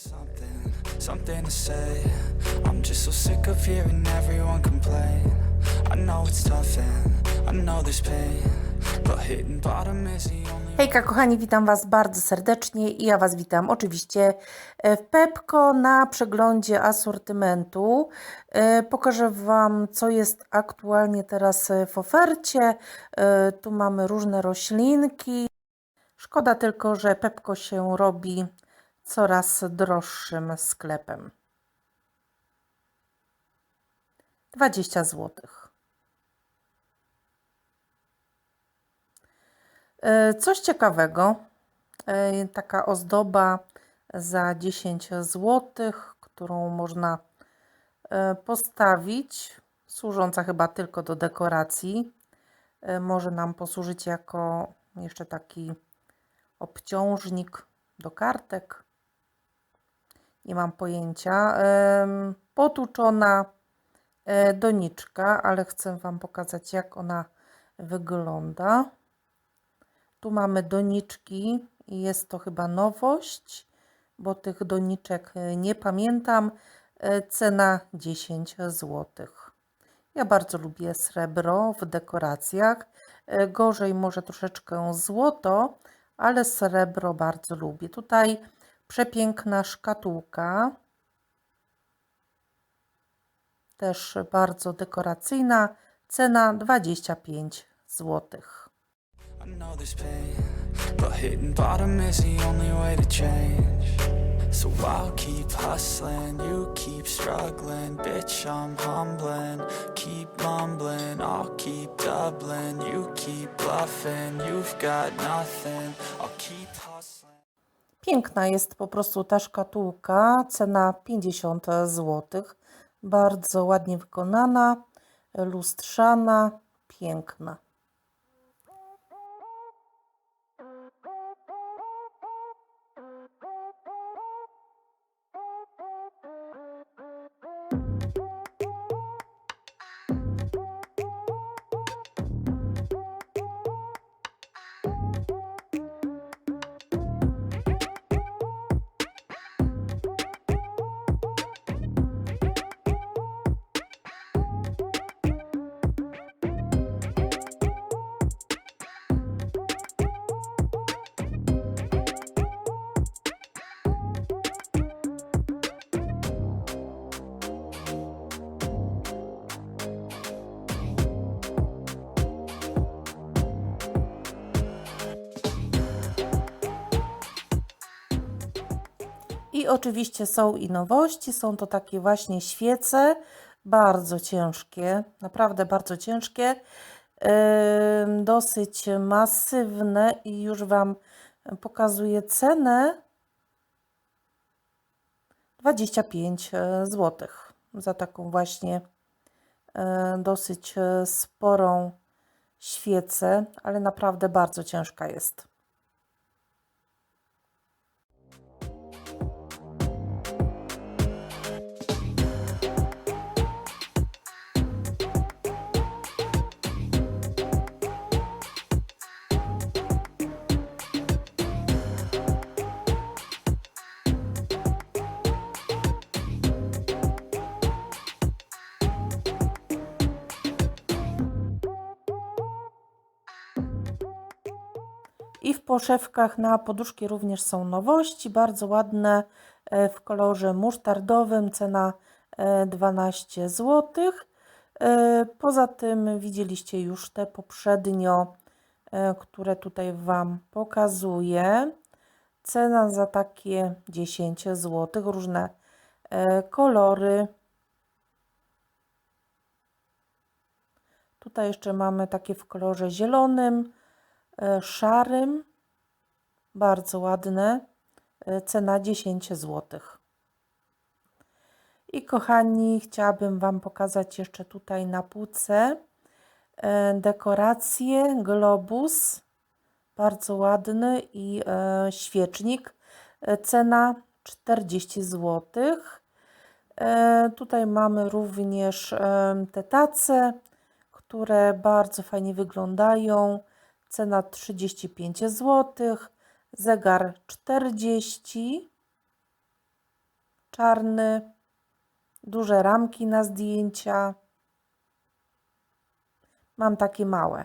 Something, something to say. I'm just so sick of hearing everyone complain. I know it's tough and I know there's pain. Hejka kochani, witam Was bardzo serdecznie i ja Was witam oczywiście e, w Pepko na przeglądzie asortymentu. E, Pokażę Wam co jest aktualnie teraz e, w ofercie. Tu mamy różne roślinki. Szkoda tylko, że Pepko się robi coraz droższym sklepem. 20 złotych. E, Coś ciekawego, e, taka ozdoba za 10 zł, którą można e, postawić, służąca chyba tylko do dekoracji. Może nam posłużyć jako jeszcze taki obciążnik do kartek. Nie mam pojęcia. Em, Potłuczona e, doniczka, ale chcę Wam pokazać, jak ona wygląda. Tu mamy doniczki i jest to chyba nowość, bo tych doniczek e, nie pamiętam. E, Cena 10 zł. Ja bardzo lubię srebro w dekoracjach. Gorzej może troszeczkę złoto, ale srebro bardzo lubię. Tutaj przepiękna szkatułka. Też bardzo dekoracyjna. Cena 25 złotych. I know there's pain, but hitting bottom is the only way to change. So I'll keep hustling, you keep struggling, bitch. I'm humbling, keep mumbling, I'll keep doubling, you keep bluffing. You've got nothing, I'll keep hustling. Piękna jest po prostu ta szkatułka, cena 50 zł. Bardzo ładnie wykonana, lustrzana, piękna. I oczywiście są i nowości, są to takie właśnie świece, bardzo ciężkie, naprawdę bardzo ciężkie, dosyć masywne i już Wam pokazuję cenę 25 zł za taką właśnie e, dosyć e, sporą świecę, ale naprawdę bardzo ciężka jest. I w poszewkach na poduszki również są nowości, bardzo ładne e, w kolorze musztardowym, cena e, 12 zł. Poza tym widzieliście już te poprzednio, e, które tutaj Wam pokazuję. Cena za takie 10 zł, różne e, kolory. Tutaj jeszcze mamy takie w kolorze zielonym, e, szarym. Bardzo ładne. E, Cena 10 zł. I kochani, chciałabym Wam pokazać jeszcze tutaj na półce e, dekoracje, globus. Bardzo ładny i e, świecznik. E, Cena 40 zł. E, Tutaj mamy również e, te tace, które bardzo fajnie wyglądają. Cena 35 zł, zegar 40. czarny, duże ramki na zdjęcia. Mam takie małe.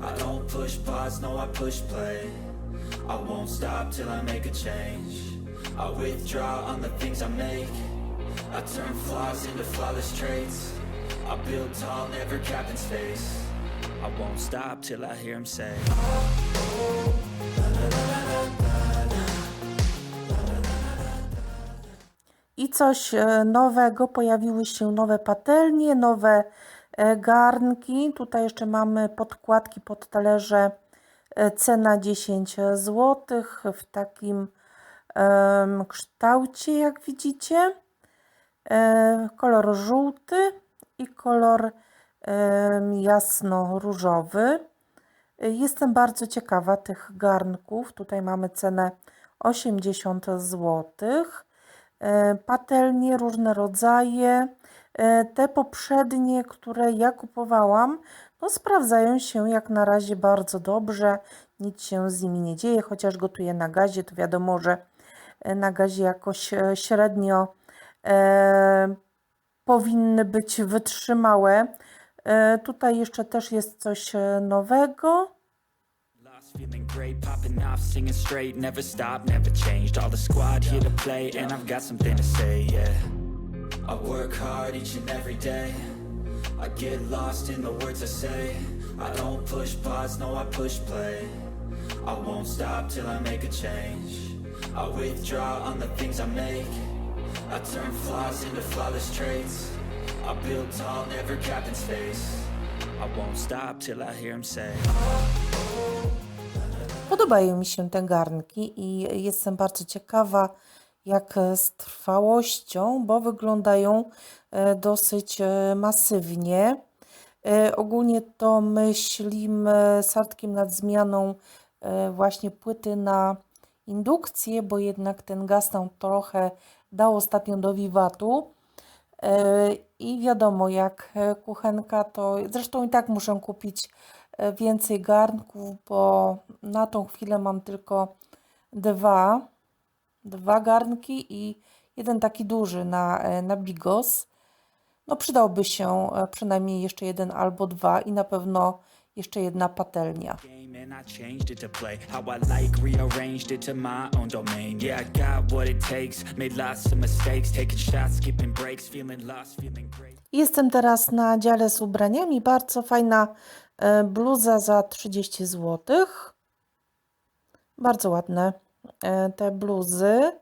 I don't push pause, no, I push play. I won't stop till I make a change. I withdraw on the things I make. I turn flaws into flawless traits. I build tall, never capped in. I won't stop till I hear him say. I coś e, nowego, pojawiły się nowe patelnie, nowe garnki. Tutaj jeszcze mamy podkładki pod talerze, e, cena 10 zł w takim kształcie, jak widzicie. E, kolor żółty i kolor jasno-różowy. E, Jestem bardzo ciekawa tych garnków. Tutaj mamy cenę 80 zł. E, Patelnie, różne rodzaje. E, Te poprzednie, które ja kupowałam, no sprawdzają się jak na razie bardzo dobrze. Nic się z nimi nie dzieje, chociaż gotuję na gazie, to wiadomo, że e, na gazie jakoś e, średnio e, powinny być wytrzymałe. E, Tutaj jeszcze też jest coś nowego. Feeling great, popping off, singing straight, never stopped, never changed. All the squad here to play, and I've got something to say, yeah. I work hard each and every day. I get lost in the words I say. I don't push pause, no, I push play. I won't stop till I make a change. I withdraw on the things I make. I turn flaws into flawless traits. I build tall, never capped in space. I won't stop till I hear him say. Podobają mi się te garnki i jestem bardzo ciekawa, jak z trwałością, bo wyglądają e, dosyć e, masywnie. E, Ogólnie to myślimy z Artkiem nad zmianą e, właśnie płyty na indukcję, bo jednak ten gaz nam trochę dał ostatnio do wiwatu. E, I wiadomo, jak e, kuchenka, to zresztą i tak muszę kupić e, więcej garnków, bo na tą chwilę mam tylko dwa, dwa garnki i jeden taki duży na, e, na bigos. No przydałby się e, przynajmniej jeszcze jeden albo dwa i na pewno jeszcze jedna patelnia. Jestem teraz na dziale z ubraniami. Bardzo fajna e, bluza za 30 zł. Bardzo ładne te bluzy.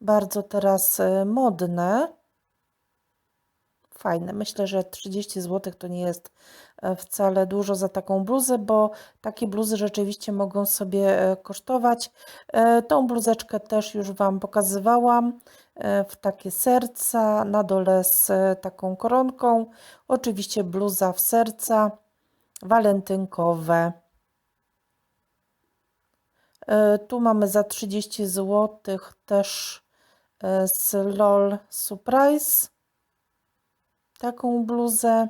Bardzo teraz e, modne. Fajne. Myślę, że 30 zł to nie jest e, wcale dużo za taką bluzę, bo takie bluzy rzeczywiście mogą sobie e, kosztować. E, Tą bluzeczkę też już Wam pokazywałam e, w takie serca, na dole z e, taką koronką. Oczywiście bluza w serca, walentynkowe. E, Tu mamy za 30 zł też e, z LOL Surprise taką bluzę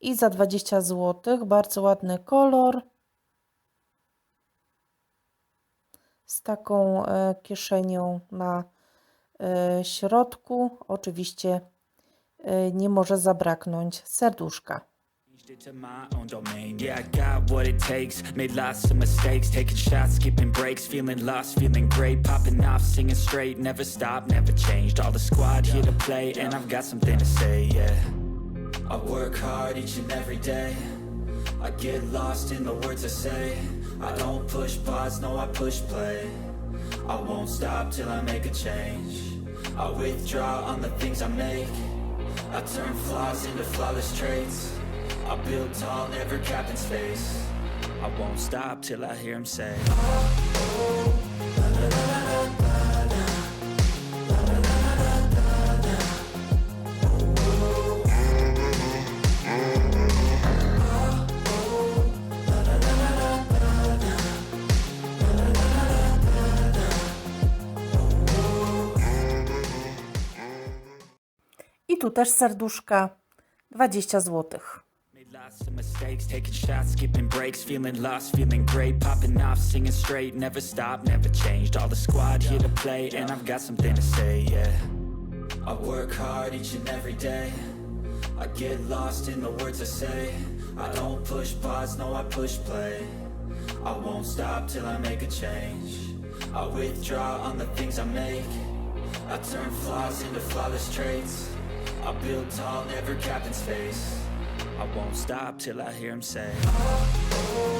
i za 20 zł. Bardzo ładny kolor. Z taką e, kieszenią na środku. Oczywiście nie może zabraknąć serduszka. To my own domain. Yeah, I got what it takes, made lots of mistakes, taking shots, skipping breaks, feeling lost, feeling great, popping off, singing straight, never stopped, never changed. All the squad here to play, and I've got something to say, yeah. I work hard each and every day. I get lost in the words I say. I don't push pause, no, I push play. I won't stop till I make a change. I withdraw on the things I make. I turn flaws into flawless traits. I build tall. I won't stop till I hear him say. Tu też serduszka 20 złotych. Of mistakes, taking shots, skipping breaks, feeling lost, feeling great, popping off, singing straight, never stopped, never changed. All the squad here to play, and I've got something to say, yeah. I work hard each and every day. I get lost in the words I say. I don't push pause, no, I push play. I won't stop till I make a change. I withdraw on the things I make. I turn flaws into flawless traits. I build tall, never capped in space. I won't stop till I hear him say. Six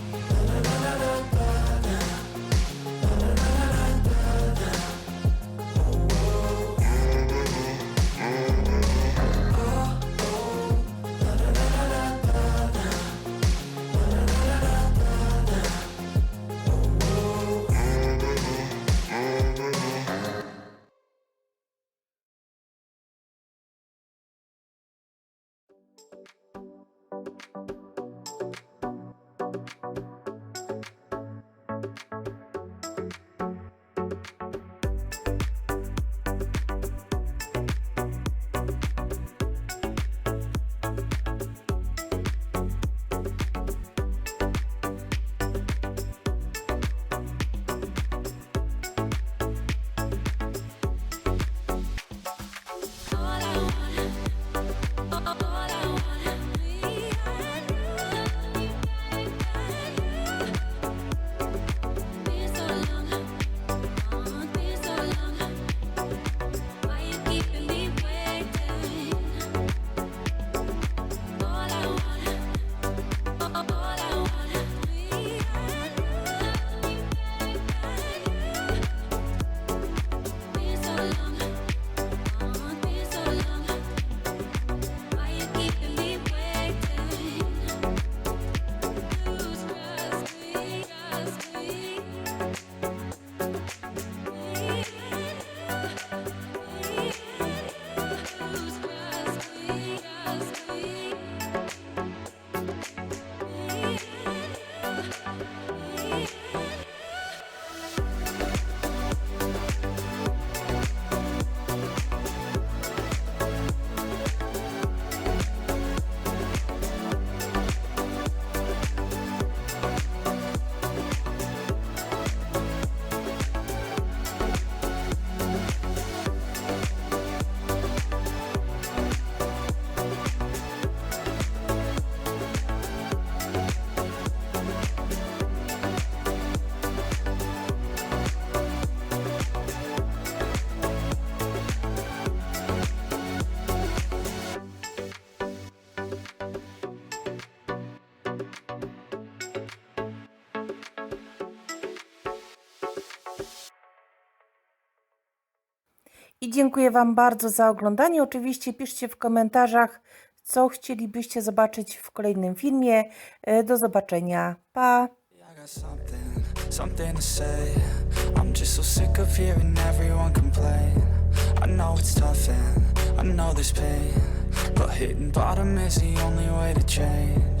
I dziękuję Wam bardzo za oglądanie. Oczywiście piszcie w komentarzach, co chcielibyście zobaczyć w kolejnym filmie. E, Do zobaczenia. Pa! Something to say. I'm just so sick of hearing everyone complain. I know it's tough and I know there's pain, but hitting bottom is the only way to change.